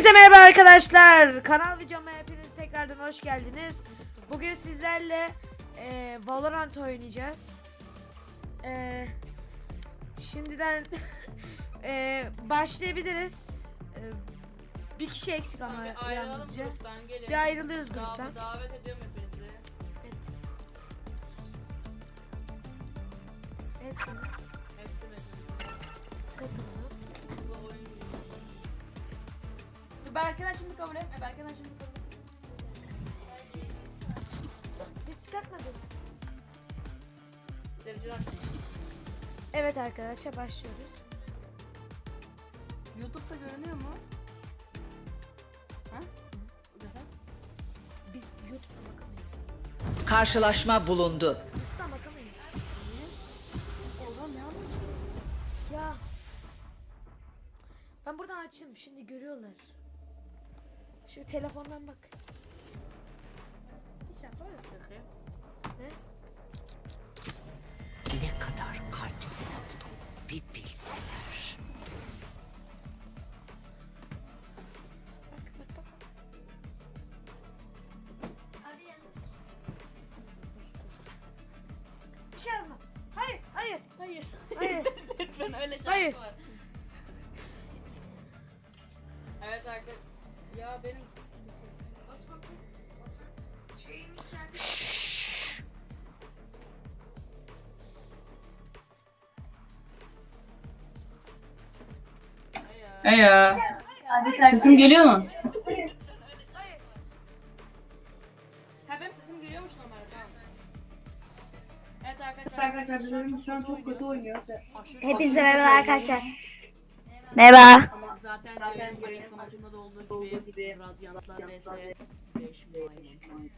Hepinize merhaba arkadaşlar. Kanal videoma hepiniz tekrardan hoş geldiniz. Bugün sizlerle e, Valorant oynayacağız. E, şimdiden e, başlayabiliriz. E, bir kişi eksik ama ayrılalım yalnızca. gruptan gelin. Bir ayrılıyoruz Dav- gruptan. Davet ediyorum hepinizi. Evet. Evet. Berke'den şimdi kabul etme. Berke'den şimdi kabul etme. Biz çıkartmadık. Dereceler. Evet arkadaşlar başlıyoruz. YouTube'da görünüyor mu? Ha? Güzel. Biz YouTube'da bakamayız. Karşılaşma bulundu. YouTube'dan bakamayız. Oğlum ne yapıyorsun? Ya. Ben buradan açayım. Şimdi görüyorlar. Şu telefondan bak. Ne? Ne kadar kalpsiz olduğunu bir bilseler. Bak bak bak. Bir şey yazma. Hayır, hayır, hayır, hayır. Lütfen öyle şans Hayır. var. Benim He ya. Sesim geliyor mu? Ha benim sesim geliyormuş normalde tamam. Evet arkadaşlar. Arkadaşlar şu an çok kötü oynuyor. Aşırı Hepinize merhaba arkadaşlar. Merhaba. Ama zaten gibi Radyantlar vs 5 maymun.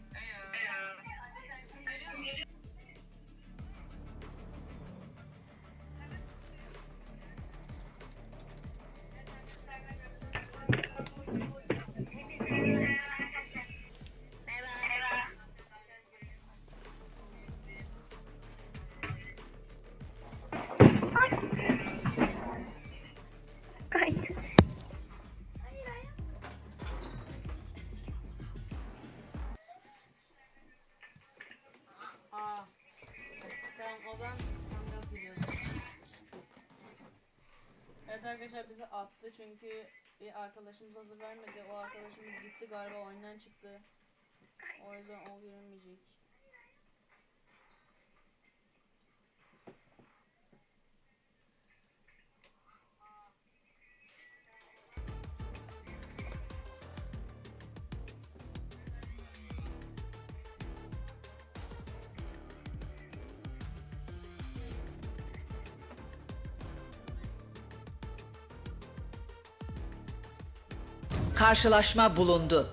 Attı çünkü bir arkadaşımız hazır vermedi. O arkadaşımız gitti galiba oyundan çıktı. O yüzden o görünmeyecek. Karşılaşma bulundu.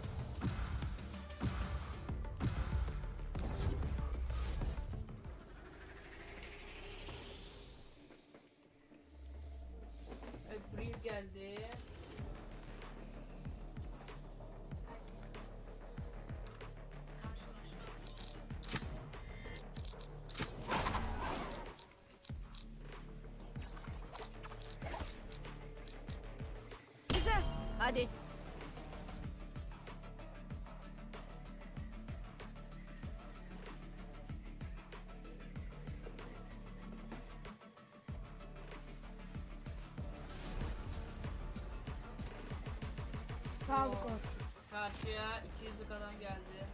Karşıya 200'lük adam geldi.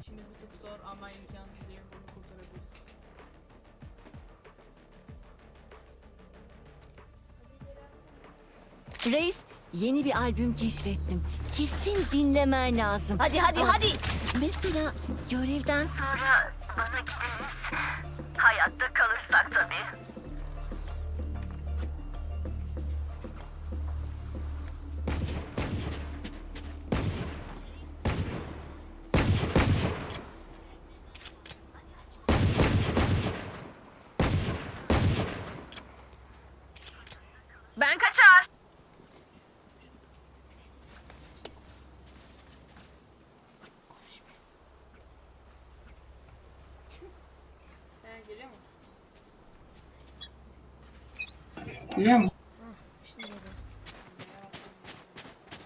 İşimiz bir tık zor ama imkansız değil. Bunu kurtarabiliriz. Reis yeni bir albüm keşfettim. Kesin dinlemen lazım. Hadi hadi hadi. Mesela görevden sonra bana Biliyor musun? Şimdi geliyor.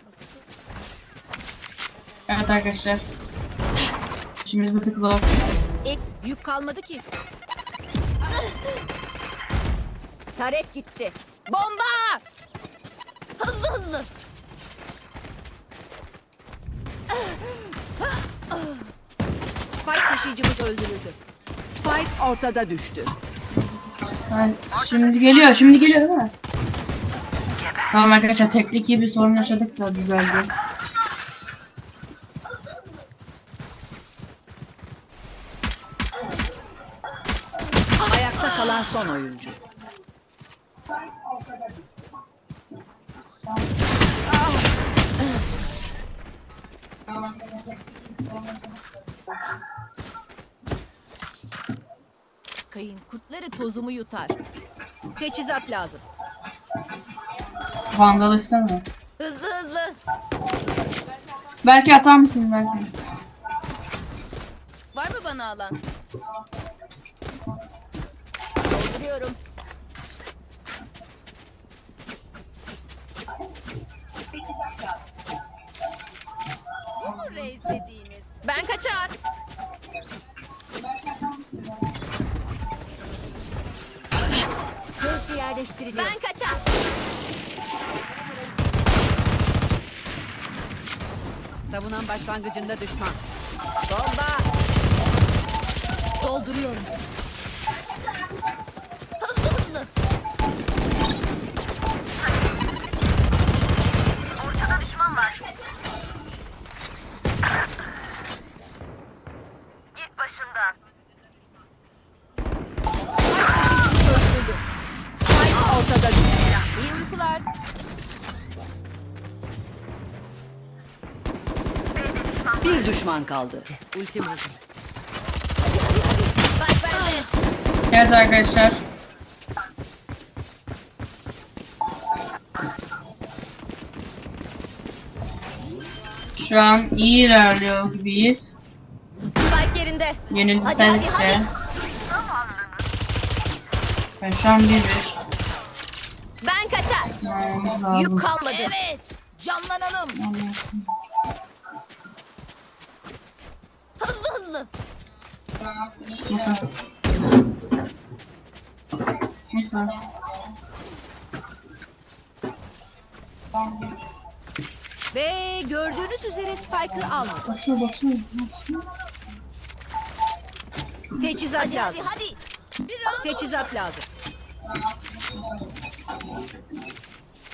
Basacak. Evet arkadaşlar. İşimiz bir tık zor. E, yük kalmadı ki. Taret gitti. Bomba! Hızlı hızlı. Spike taşıyıcımız öldürüldü. Spike ortada düştü. Yani şimdi geliyor, şimdi geliyor değil mi? Tamam arkadaşlar teknik bir sorun yaşadık da düzeldi. Ayakta kalan son oyuncu. Kayın kurtları tozumu yutar. Teçhizat lazım. Vandal istemiyor. Hızlı hızlı. Belki atar mısın belki? Var mı bana alan? Dolduruyorum. Bu mu reis dediğiniz? Ben kaçar. Gözcü yerleştiriliyor. Ben kaçar. Savunan başlangıcında düşman. Bomba. Dolduruyorum. Bir düşman kaldı. Ultim hazır. Evet arkadaşlar. Şu an iyi ilerliyor gibiyiz. Spike yerinde. Hadi, de. hadi. Ben şu an bir bir. Ben kaçar. Yük kalmadı. Evet. Canlanalım. Hızlı hızlı. Ve gördüğünüz üzere Spike'ı almadı. Bakıyor bakıyor. Teçhizat lazım. Hadi hadi. Teçhizat lazım.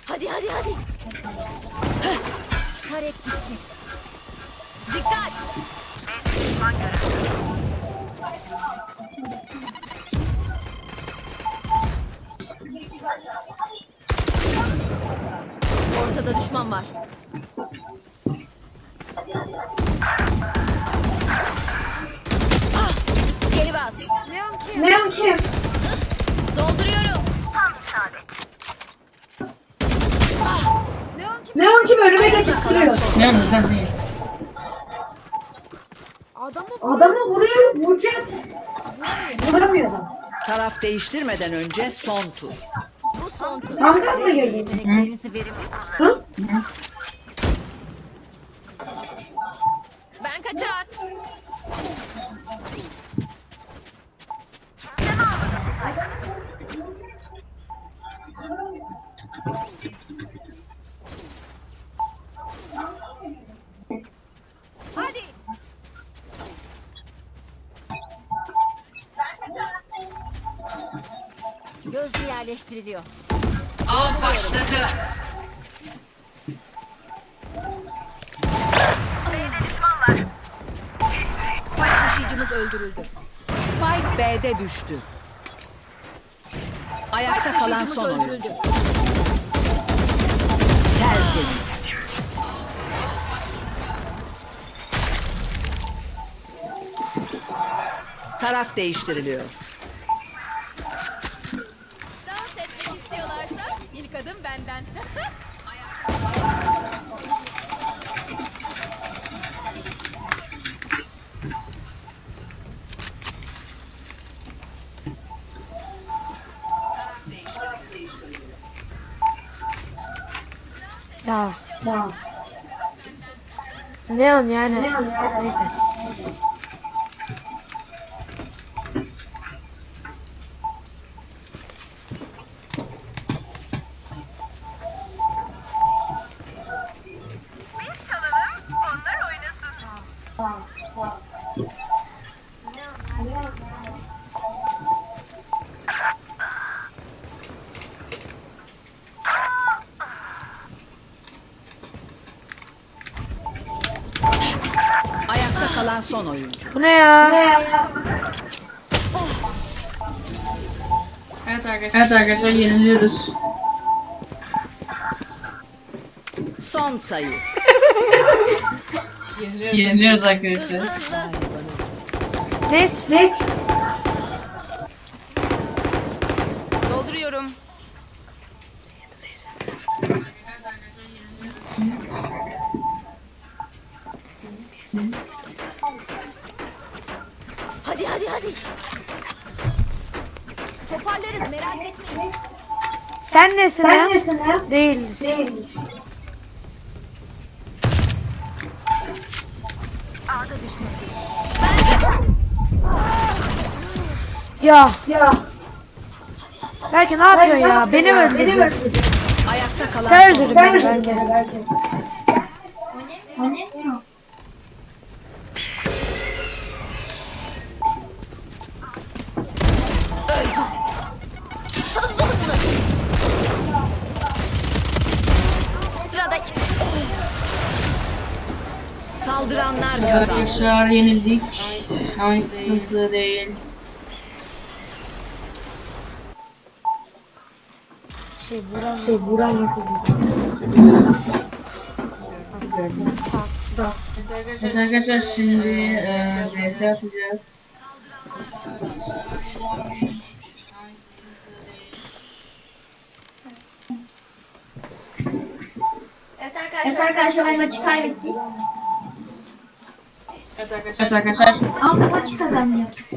Hadi hadi hadi. Heh. Taret gitti. Dikkat. Ortada düşman var. Ah, geri bas. Neon kim? Dolduruyorum. Neon kim? Neon kim önüme geçip duruyor. Neon sen değil. Adamı Adamı vuruyor, vuracak. Vuramıyor adam. Taraf değiştirmeden önce son tur. Kanka mı geldi? Yeteneklerinizi verimli kullanın. Ben kaçar. Hadi. Gözlü yerleştiriliyor. Av başladı. Spike taşıyıcımız öldürüldü. Spike B'de düştü. Ayakta kalan son oyuncu. Tertemiz. Taraf değiştiriliyor. Ya. Tamam. Neon yani. Neyse. Ayakta kalan son oyuncu. Bu ne ya? Evet arkadaşlar. Evet arkadaşlar yeniliyoruz. Son sayı. Yeniliyoruz arkadaşlar. Neyse. Neyse. Nesin ya? Değiliz. Ya. Ya. Belki ne yapıyorsun ya? Beni mi öldürdün? Ayakta kalan Sen öldürdün beni belki. Hızlı Saldıranlar kazandı. Arkadaşlar yenildik. Ama sıkıntı değil. Şey Buran. Şey Buran Evet arkadaşlar şimdi e, VS yapacağız. Evet arkadaşlar, evet arkadaşlar maçı kaybettik. Evet arkadaşlar. Ama bu maçı kazanacağız.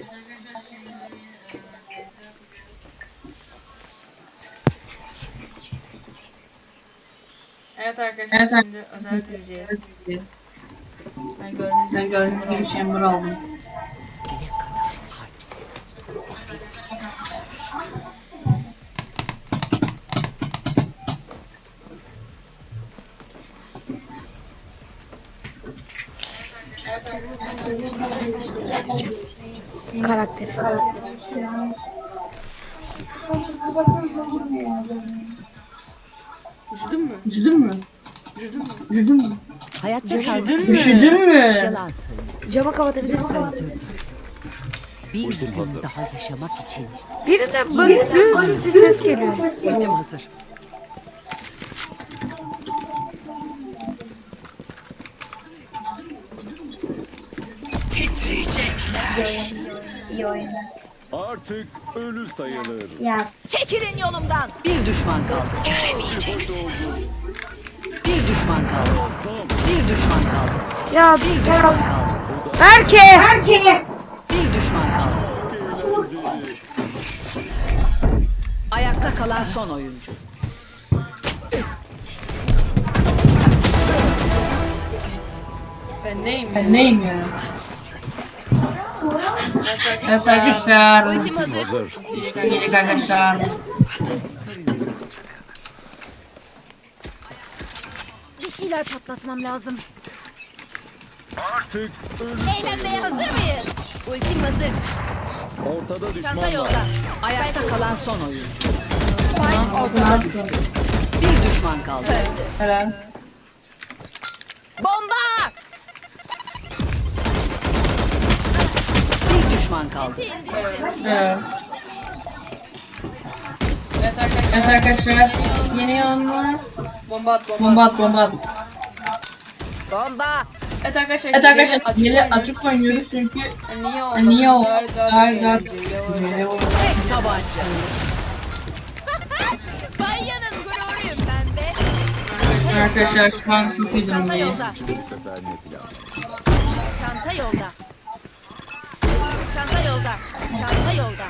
Evet arkadaşlar Evet şimdi özel gireceğiz. Yes. Ben gördüğünüz Ben gördüğünüz gibi chamber aldım. karakteri. Üşüdün mü? Üşüdün mü? Üşüdün mü? Hayatta kalmak Üşüdün mü? yalan söyle. Camı kapatabilirsin. Bir gün daha yaşamak için Birinden böyle büyük bir ses geliyor. ultim hazır. İyi. Artık ölü sayılır. Ya Çekilin yolumdan. Bir düşman kaldı. Göremeyeceksiniz. Bir düşman kaldı. Bir düşman kaldı. Ya Bir düşman kaldı. Berke! Berke! Bir düşman kaldı. Ayakta kalan son oyuncu. Ben neyim ya? Ben neyim ya? Evet arkadaşlar. Ultim hazır. Hazır. Yedik arkadaşlar. Bir şeyler patlatmam lazım. Artık Eğlenmeye hazır mıyız? Ultim hazır. ortada düşman Çanta var. yolda. Ayakta kalan son oyuncu. Bir düşman kaldı. Helal. Bir düşman kaldı. Evet. Evet arkadaşlar. Yeni yanma. Bomba at bomba. Bomba at bomba at. Bomba! Evet arkadaşlar. Evet arkadaşlar açık yeni oynuyoruz. açık oynuyoruz çünkü Yani Niye olmasın? niye o Daha- daha daha çok daha eğlenceli oynuyoruz. Tek tabanca. Bayanın gururuyum ben be. Arkadaşlar şu an çok iyi Çanta durumdayız. yolda. Bu sefer ne plan? Çanta yolda. Çanta yolda. Çanta yolda.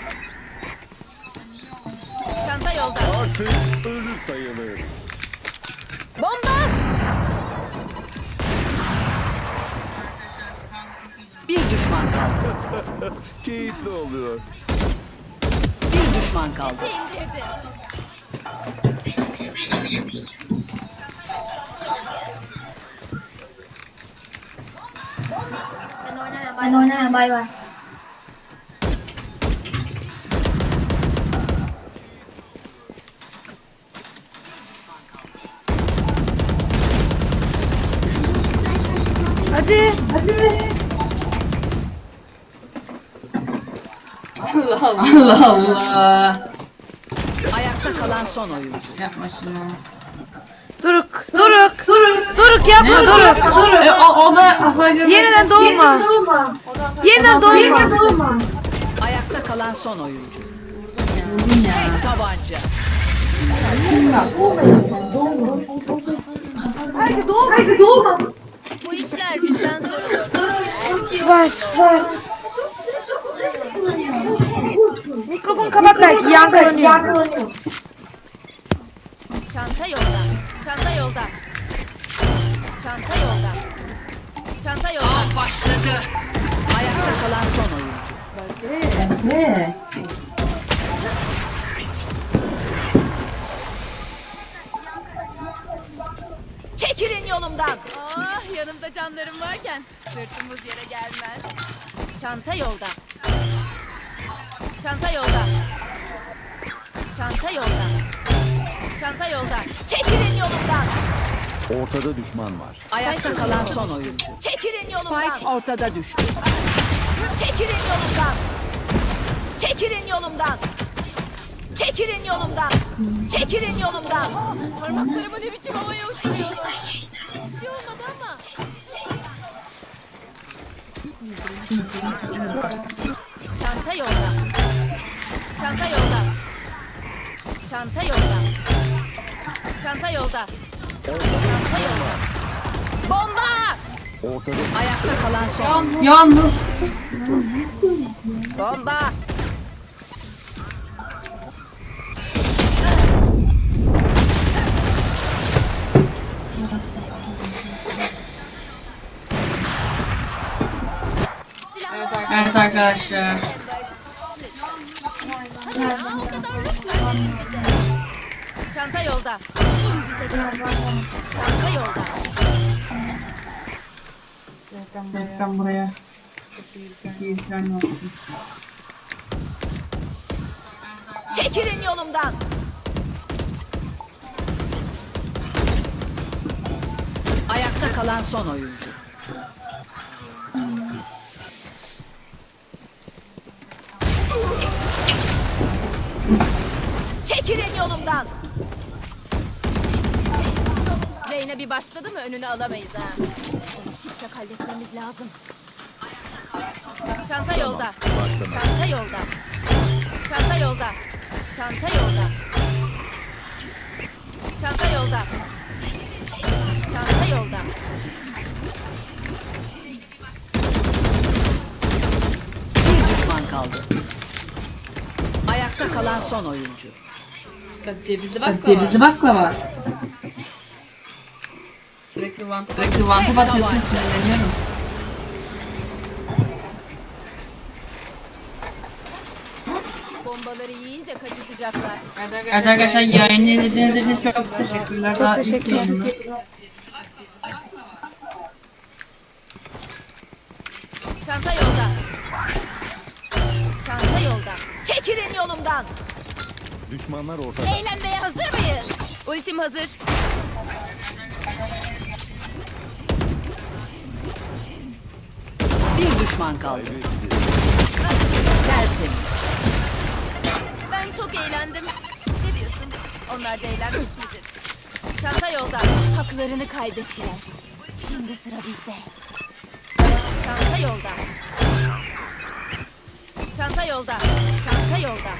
Çanta yolda. Artık ölü sayılır. Bomba! düşman kaldı. Keyifli oluyor. Bir düşman kaldı. Oynamam. Ben oynamam. Bay bay. Hadi. Hadi. Allah Allah. Ayakta kalan son oyuncu. Yapma şunu. Duruk. Duruk. Duruk. Duruk yapma Duruk. E, o, o da hasar Yeniden doğma. O da sen Yeniden doğma. Ayakta kalan son oyuncu. Vurdun ya. Tek tabanca. Bu işler bizden sorulur. Var. Var. Mikrofon kapat belki yankılanıyor. Çanta yolda. Çanta yolda. Çanta yolda. Çanta yolda. Başladı. Ayakta kalan son oyuncu. Ne? Çekilin yolumdan. Ah yanımda canlarım varken sırtımız yere gelmez. Çanta yolda. Çanta yolda. Çanta yolda. Çanta yolda. Çekilin yolumdan. Ortada düşman var. Ayakta kalan son oyuncu. Çekilin yolumdan. Spike ortada düştü. Çekilin yolumdan. Çekilin yolumdan. Çekilin yolumdan. Çekilin yolumdan. Parmaklarımı ne biçim havaya uçuruyorlar. Bir şey olmadı ama. Çanta yolda. Çanta yolda. Çanta yolda. Çanta yolda. Çanta yolda. Bomba! Ortada Ayakta kalan son. Yalnız. Bomba! Evet arkadaşlar. Çanta yolda. Çanta yolda. Ben buraya. Bir tane olsun. Çekilin yolumdan. Ayakta kalan son oyuncu. Çekilin yolumdan. Reyna bir başladı mı önünü alamayız ha. Onu şipşak halletmemiz lazım. Çanta yolda. Çanta yolda. Çanta yolda. Çanta yolda. Çanta yolda. Çanta yolda. Bir düşman kaldı. Ayakta kalan son oyuncu. Bak cevizli baklava. Sürekli vant sürekli vanta basıyorsun sinirleniyorum. Bombaları yiyince kaçışacaklar. Evet arkadaşlar yayını izlediğiniz için çok teşekkürler. Daha ilk teşekkürler. yayınımız. Çanta yolda. Çanta yolda. Çekilin yolumdan. Düşmanlar ortada. Eğlenmeye hazır mıyız? Ultim hazır. Bir düşman kaldı. Kaybetti. Tertemiz. Ben çok eğlendim. Ne diyorsun? Onlar da eğlenmiş midir? Çanta yolda. Haklarını kaybettiler. Şimdi sıra bizde. Çanta yolda. Çanta yolda. Çanta yolda.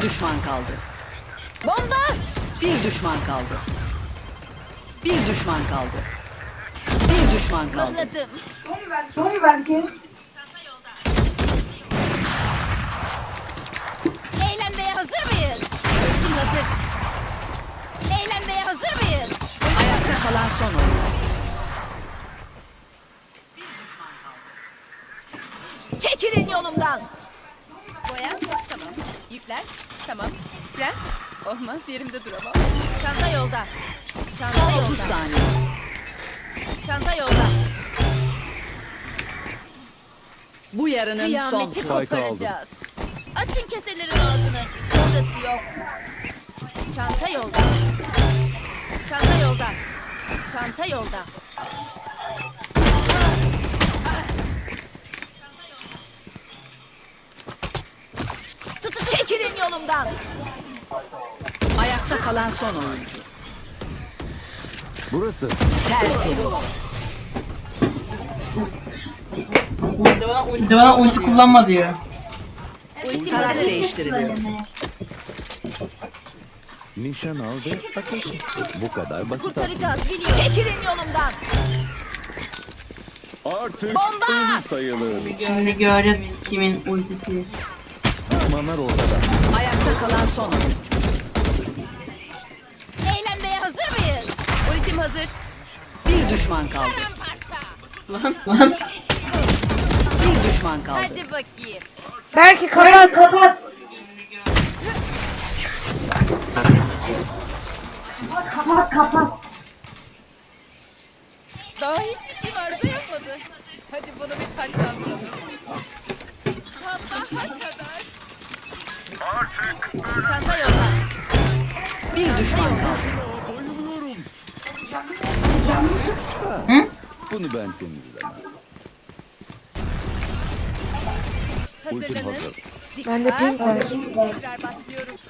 Bir düşman kaldı. Bomba! Bir düşman kaldı. Bir düşman kaldı. Bir düşman kaldı. Mıhladım. Eğlenmeye hazır mıyız? Ultim hazır. Eğlenmeye hazır mıyız? Ayakta son oyuncu. Çekilin yolumdan. Boya. Tamam. Yükler. Tamam. Fren. Olmaz yerimde duramam. Çanta yolda. Çanta Son 30 yolda. saniye. Çanta yolda. Bu yarının son Kıyameti turu. koparacağız. Açın keselerin ağzını. Sonrası yok. Çanta yolda. Çanta yolda. Çanta yolda. Yolumdan. Ayakta kalan son oyuncu. Burası. Tertemiz. Bir de bana ulti kullanma diyor. Taraf hazır. değiştiriliyor. Nişan al ve ateş. Bu kadar basit. Kurtaracağız biliyorum. Çekilin yolumdan. Artık Bomba! ölü sayılır. Şimdi göreceğiz kimin ultisi. Düşmanlar ortada. Ayakta kalan son oyuncu. Eğlenmeye hazır mıyız? Ultim hazır. Bir düşman kaldı. Lan lan. Bir düşman kaldı. Hadi bakayım. Belki kapat. kapat. Daha hiçbir şey arıza yapmadı. Hadi bunu bir taçlandıralım. Sabaha kadar. Çanta yolda. Bir düşman kaldı. Bunu ben temizlemem. Ultim Hazırlanın. hazır. Bende pink var. Tekrar başlıyoruz.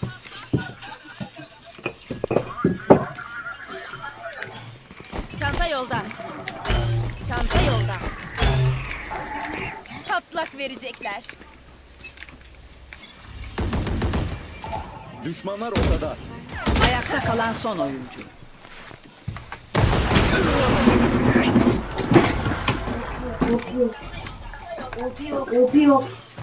Çanta yolda. Çanta yolda. Patlak verecekler. Düşmanlar ortada. Ayakta kalan son oyuncu. Opi yok.